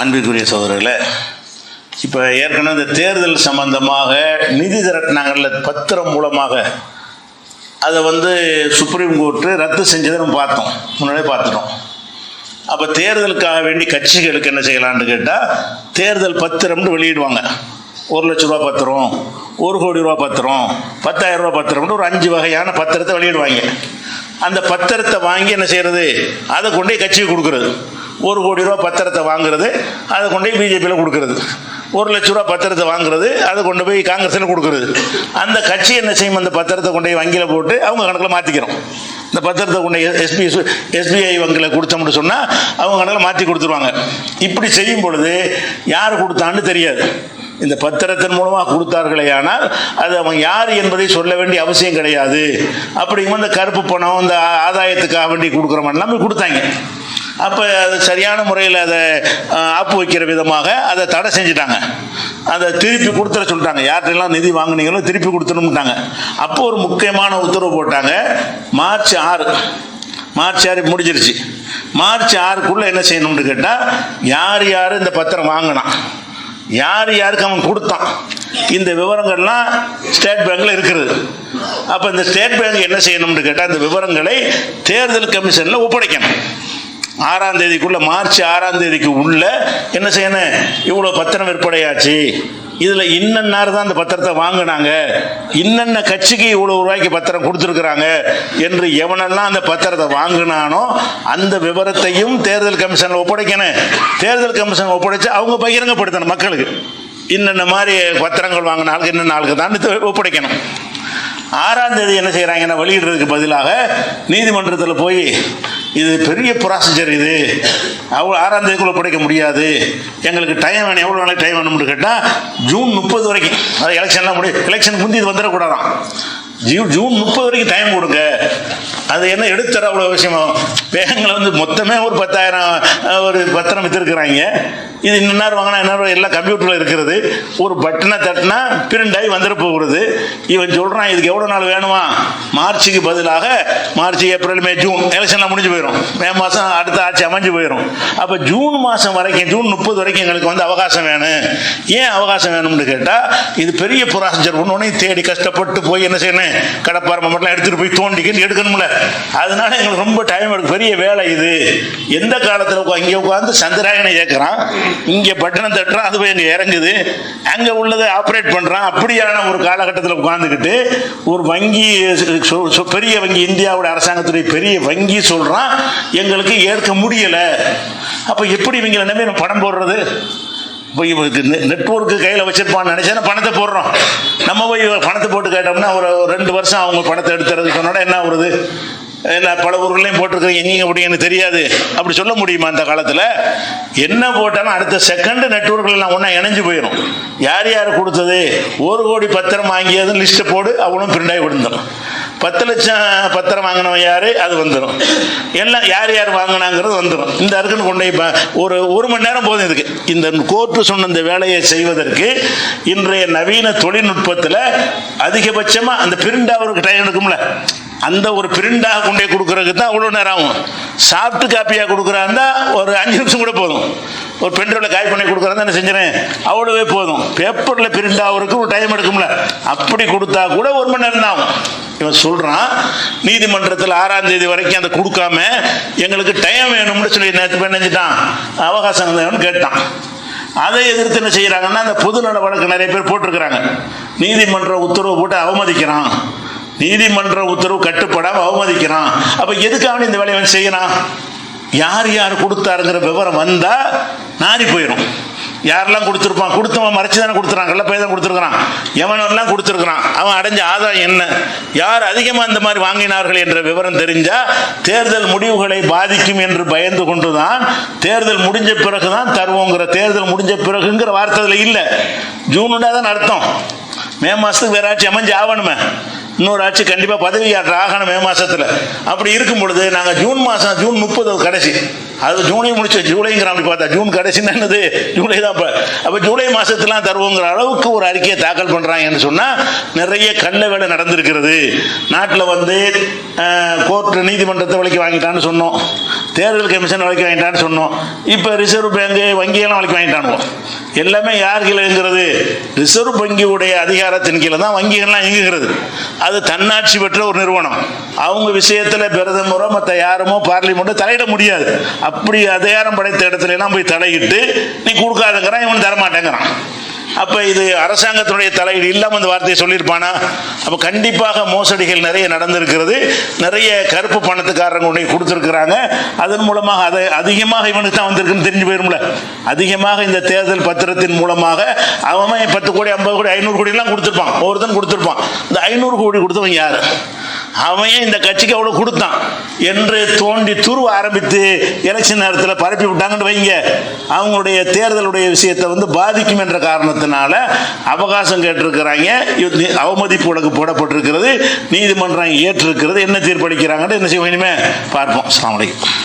அன்பிற்குரிய சகோதரர்களே இப்போ ஏற்கனவே இந்த தேர்தல் சம்பந்தமாக நிதி திரட்டினாங்கல்ல பத்திரம் மூலமாக. அதை வந்து சுப்ரீம் கோர்ட்டு ரத்து செஞ்சதை நம்ம பார்த்தோம். முன்னாடியே பார்த்துட்டோம். அப்போ தேர்தலுக்காக வேண்டி கட்சிகளுக்கு என்ன செய்யலான்னு கேட்டால் தேர்தல் பத்திரம்னு வெளியிடுவாங்க. ஒரு லட்ச ரூபா பத்திரம் ஒரு கோடி ரூபா பத்திரம் பத்தாயிரம் ரூபா பத்திரம்னு ஒரு அஞ்சு வகையான பத்திரத்தை வெளியிடுவாங்க. அந்த பத்திரத்தை வாங்கி என்ன செய்கிறது அதை கொண்டு போய் கட்சிக்கு கொடுக்குறது. ஒரு கோடி ரூபா பத்திரத்தை வாங்குறது அதை கொண்டு போய் பிஜேபியில் கொடுக்குறது. ஒரு லட்ச ரூபா பத்திரத்தை வாங்குறது அதை கொண்டு போய் காங்கிரஸில் கொடுக்குறது. அந்த கட்சி என்ன செய்யும்? அந்த பத்திரத்தை கொண்டு போய் வங்கியில் போட்டு அவங்க கணக்கில் மாற்றிக்கிறோம் இந்த பத்திரத்தை கொண்டு எஸ்பி எஸ்பிஐ வங்கியில் கொடுத்தோம்னு சொன்னால் அவங்க கணக்கில் மாற்றி கொடுத்துருவாங்க. இப்படி செய்யும் பொழுது யார் கொடுத்தான்னு தெரியாது. இந்த பத்திரத்தின் மூலமாக கொடுத்தார்களே ஆனால் அது அவன் யார் என்பதை சொல்ல வேண்டிய அவசியம் கிடையாது. அப்படிங்கும்போது இந்த கருப்பு பணம் இந்த ஆதாயத்துக்காக வேண்டி கொடுக்குறவன்லாம் போய் கொடுத்தாங்க. அப்போ அது சரியான முறையில் அதை ஆப்பு வைக்கிற விதமாக அதை தடை செஞ்சுட்டாங்க. அதை திருப்பி கொடுத்துட சொல்லிட்டாங்க. யார்கிட்டலாம் நிதி வாங்குனீங்களோ திருப்பி கொடுத்துணும்ட்டாங்க அப்போ ஒரு முக்கியமான உத்தரவு போட்டாங்க. மார்ச் ஆறு மார்ச் ஆறு முடிஞ்சிருச்சு. மார்ச் ஆறுக்குள்ளே என்ன செய்யணும்னு கேட்டால் யார் யார் இந்த பத்திரம் வாங்கினான்? யார் யாருக்கு அவன் கொடுத்தான்? இந்த விவரங்கள்லாம் ஸ்டேட் பேங்க்ல இருக்கிறது. அப்போ இந்த ஸ்டேட் பேங்க் என்ன செய்யணும்னு கேட்டால் இந்த விவரங்களை தேர்தல் கமிஷனில் ஒப்படைக்கணும். ஆறாம் தேதிக்குள்ள மார்ச் ஆறாம் தேதிக்கு உள்ள என்ன செய்யணும் இவ்வளோ பத்திரம் விற்பனையாச்சு. இதில் இன்னன்னார் தான் அந்த பத்திரத்தை வாங்கினாங்க. இன்னென்ன கட்சிக்கு இவ்வளோ ரூபாய்க்கு பத்திரம் கொடுத்துருக்குறாங்க என்று எவனெல்லாம் அந்த பத்திரத்தை வாங்கினானோ அந்த விவரத்தையும் தேர்தல் கமிஷனில் ஒப்படைக்கணும். தேர்தல் கமிஷன் ஒப்படைச்சு அவங்க பகிரங்கப்படுத்தணும் மக்களுக்கு. இன்னென்ன மாதிரி பத்திரங்கள் வாங்கின ஆளுக்கு இன்னென்ன ஆளுக்கு தான் ஒப்படைக்கணும். ஆறாம் தேதி என்ன செய்கிறாங்கன்னா வெளியிடுறதுக்கு பதிலாக நீதிமன்றத்தில் போய் இது பெரிய ப்ராசீஜர் இது. அவ்வளோ ஆறாம் தேதிக்குள்ளே பிடிக்க முடியாது. எங்களுக்கு டைம் வேணும் எவ்வளோ நாளைக்கு டைம் வேணும்னு கேட்டால் ஜூன் முப்பது வரைக்கும். அது எலெக்ஷன்லாம் முடியும் எலெக்ஷன் முந்தி இது வந்துடக்கூடாதான் ஜூன் ஜூன் முப்பது வரைக்கும் டைம் கொடுங்க. அது என்ன எடுத்துற அவ்வளோ விஷயமா? பேங்கில் வந்து மொத்தமே ஒரு பத்தாயிரம் ஒரு பத்திரம் விற்றுருக்குறாங்க இது இன்னொரு வாங்கினா இன்னொரு எல்லாம் கம்ப்யூட்டரில் இருக்கிறது. ஒரு பட்டனை தட்டினா பிரிண்ட் ஆகி வந்துட போகிறது. இவன் சொல்கிறான் இதுக்கு எவ்வளோ நாள் வேணுமா? மார்ச்சுக்கு பதிலாக மார்ச் ஏப்ரல் மே ஜூன் எலெக்ஷன்லாம் முடிஞ்சு போயிடும் மே மாதம் அடுத்த ஆட்சி அமைஞ்சு போயிடும் அப்போ ஜூன் மாதம் வரைக்கும் ஜூன் முப்பது வரைக்கும் எங்களுக்கு வந்து அவகாசம் வேணும். ஏன் அவகாசம் வேணும்னு கேட்டால் இது பெரிய ப்ராசீஜர் ஒன்று தேடி கஷ்டப்பட்டு போய் என்ன செய்யணும்? கடப்பாறை மட்டும் எடுத்துகிட்டு போய் தோண்டிக்கிட்டு எடுக்கணும்ல. அதனால எங்களுக்கு ரொம்ப டைம் எடுக்கும். பெரிய வேலை இது. எந்த காலத்தில் இங்கே உட்காந்து சந்திராயனை ஏற்கிறான் இங்கே பட்டணம் தட்டுறான் அது போய் அங்கே இறங்குது. அங்கே உள்ளதை ஆப்ரேட் பண்ணுறான் அப்படியான ஒரு காலகட்டத்தில் உட்காந்துக்கிட்டு ஒரு வங்கி பெரிய வங்கி இந்தியாவோட அரசாங்கத்துடைய பெரிய வங்கி சொல்கிறான் எங்களுக்கு ஏற்க முடியலை. அப்போ எப்படி இவங்க என்னமே நம்ம பணம் போடுறது? இப்போ இவருக்கு நெட்ஒர்க்கு கையில் வச்சிருப்பான்னு நினச்சா பணத்தை போடுறோம். நம்ம போய் பணத்தை போட்டு கேட்டோம்னா ஒரு ரெண்டு வருஷம் அவங்க பணத்தை எடுத்துறதுக்கு சொன்னோட என்ன வருது பல ஊர்களையும் போட்டிருக்கேன் எங்கேயும் அப்படி எனக்கு தெரியாது. அப்படி சொல்ல முடியுமா அந்த காலத்தில்? என்ன போட்டாலும் அடுத்த செகண்ட் நெட்ஒர்க்கில் நான் ஒன்றா இணைஞ்சு போயிடும் யார் யார் கொடுத்தது? ஒரு கோடி பத்திரம் வாங்கியது லிஸ்ட்டை போடு அவனும் பிரிண்ட் ஆகி பத்து லட்சம் பத்திரம் வாங்கினவன் யார்? அது வந்துடும் எல்லாம் யார் யார் வாங்கினாங்கிறது வந்துடும் இந்த அருக்குன்னு கொண்டு போய் ஒரு ஒரு மணி நேரம் போதும் இதுக்கு. இந்த கோர்ட்டு சொன்ன இந்த வேலையை செய்வதற்கு இன்றைய நவீன தொழில்நுட்பத்தில் அதிகபட்சமாக அந்த பிரிண்ட் அவருக்கு டைம் எடுக்கும்ல. அந்த ஒரு பிரிண்டாக கொண்டே கொடுக்குறதுக்கு கொடுக்கறதுக்கு தான் அவ்வளோ நேரம் ஆகும். சாஃப்ட் காப்பியாக கொடுக்குறாருந்தா ஒரு அஞ்சு நிமிஷம் கூட போதும். ஒரு பென்ட்ரைவில் காய் பண்ணி கொடுக்குறதா என்ன செஞ்சேன் அவ்வளோவே போதும். பேப்பரில் பிரிண்ட் ஆகிறதுக்கு ஒரு டைம் எடுக்கும்ல. அப்படி கொடுத்தா கூட ஒரு மணி நேரம் தான் ஆகும். இவன் சொல்கிறான் நீதிமன்றத்தில் ஆறாம் தேதி வரைக்கும் அதை கொடுக்காம எங்களுக்கு டைம் வேணும்னு சொல்லி நேற்று போய் அவகாசம் வேணும்னு கேட்டான். அதை எதிர்த்து என்ன செய்கிறாங்கன்னா அந்த பொதுநல வழக்கு நிறைய பேர் போட்டிருக்கிறாங்க. நீதிமன்ற உத்தரவு போட்டு அவமதிக்கிறான். நீதிமன்ற உத்தரவு கட்டுப்படாமல் அவமதிக்கிறான். அப்போ எதுக்காக இந்த வேலையை அவன் செய்யறான்? யார் யார் கொடுத்தாருங்கிற விவரம் வந்தால் நாரி போயிடும் யாரெல்லாம் கொடுத்துருப்பான்? கொடுத்தவன் மறைச்சு தானே கொடுத்துறான் கள்ளப்பை தான் கொடுத்துருக்குறான். எவனெல்லாம் கொடுத்துருக்குறான். அவன் அடைஞ்ச ஆதாயம் என்ன? யார் அதிகமாக இந்த மாதிரி வாங்கினார்கள் என்ற விவரம் தெரிஞ்சால் தேர்தல் முடிவுகளை பாதிக்கும் என்று பயந்து கொண்டு தான் தேர்தல் முடிஞ்ச பிறகு தான் தருவோங்கிற தேர்தல் முடிஞ்ச பிறகுங்கிற வார்த்தையில் இல்லை. ஜூனுடா தான் அர்த்தம். மே மாதத்துக்கு வேற ஆட்சி அமைஞ்சு ஆகணுமே. இன்னொரு ஆட்சி கண்டிப்பாக பதவி ஆகணும் மே மாதத்தில் அப்படி இருக்கும் பொழுது நாங்கள் ஜூன் மாதம் ஜூன் முப்பது கடைசி. அது ஜூனை முடிச்சு ஜூலைங்கிற அப்படி பார்த்தா ஜூன் கடைசின்னு என்னது? ஜூலை தான் அப்போ. ஜூலை மாதத்துலாம் தருவோங்கிற அளவுக்கு ஒரு அறிக்கையை தாக்கல் பண்ணுறாங்கன்னு சொன்னால் நிறைய கள்ள வேலை நடந்திருக்கிறது. நாட்டில் வந்து கோர்ட்டு நீதிமன்றத்தை விலைக்கு வாங்கிட்டான்னு சொன்னோம். தேர்தல் கமிஷன் விலைக்கு வாங்கிட்டான்னு சொன்னோம். இப்போ ரிசர்வ் பேங்கு வங்கியெல்லாம் விலைக்கு வாங்கிட்டானுவோம் எல்லாமே யார் கீழேங்கிறது? ரிசர்வ் வங்கியுடைய அதிகாரத்தின் கீழே தான் வங்கிகள்லாம் இயங்குகிறது. அது தன்னாட்சி பெற்ற ஒரு நிறுவனம். அவங்க விஷயத்தில் பிரதமரோ மற்ற யாருமோ பார்லிமெண்ட்டோ தலையிட முடியாது. அப்படி அதிகாரம் படைத்த இடத்துல எல்லாம் போய் தலையிட்டு நீ கொடுக்காதங்கிறான் இவன் தரமாட்டேங்கிறான். அப்போ இது அரசாங்கத்தினுடைய தலையீடு இல்லாமல் இந்த வார்த்தையை சொல்லியிருப்பானா? அப்போ கண்டிப்பாக மோசடிகள் நிறைய நடந்திருக்கிறது. நிறைய கருப்பு பணத்துக்காரங்க உடனே கொடுத்துருக்குறாங்க. அதன் மூலமாக அதை அதிகமாக இவனுக்கு தான் வந்திருக்குன்னு தெரிஞ்சு போயிரும்ல. அதிகமாக இந்த தேர்தல் பத்திரத்தின் மூலமாக அவன் பத்து கோடி ஐம்பது கோடி ஐநூறு கோடிலாம் கொடுத்துருப்பான். ஒவ்வொருத்தன் கொடுத்துருப்பான். இந்த ஐநூறு கோடி கொடுத்தவன் யார்? அவன் இந்த கட்சிக்கு அவ்வளோ கொடுத்தான்? என்று தோண்டி துருவ ஆரம்பித்து எலெக்ஷன் நேரத்தில் பரப்பி விட்டாங்கன்னு வைங்க. அவங்களுடைய தேர்தலுடைய விஷயத்தை வந்து பாதிக்கும் என்ற காரணத்தினால அவகாசம் கேட்டிருக்கிறாங்க. அவமதிப்பு வழக்கு போடப்பட்டிருக்கிறது. நீதிமன்றம் ஏற்றிருக்கிறது. என்ன தீர்ப்பளிக்கிறாங்கன்னு என்ன செய்வோம் இனிமே பார்ப்போம். அஸ்ஸலாமு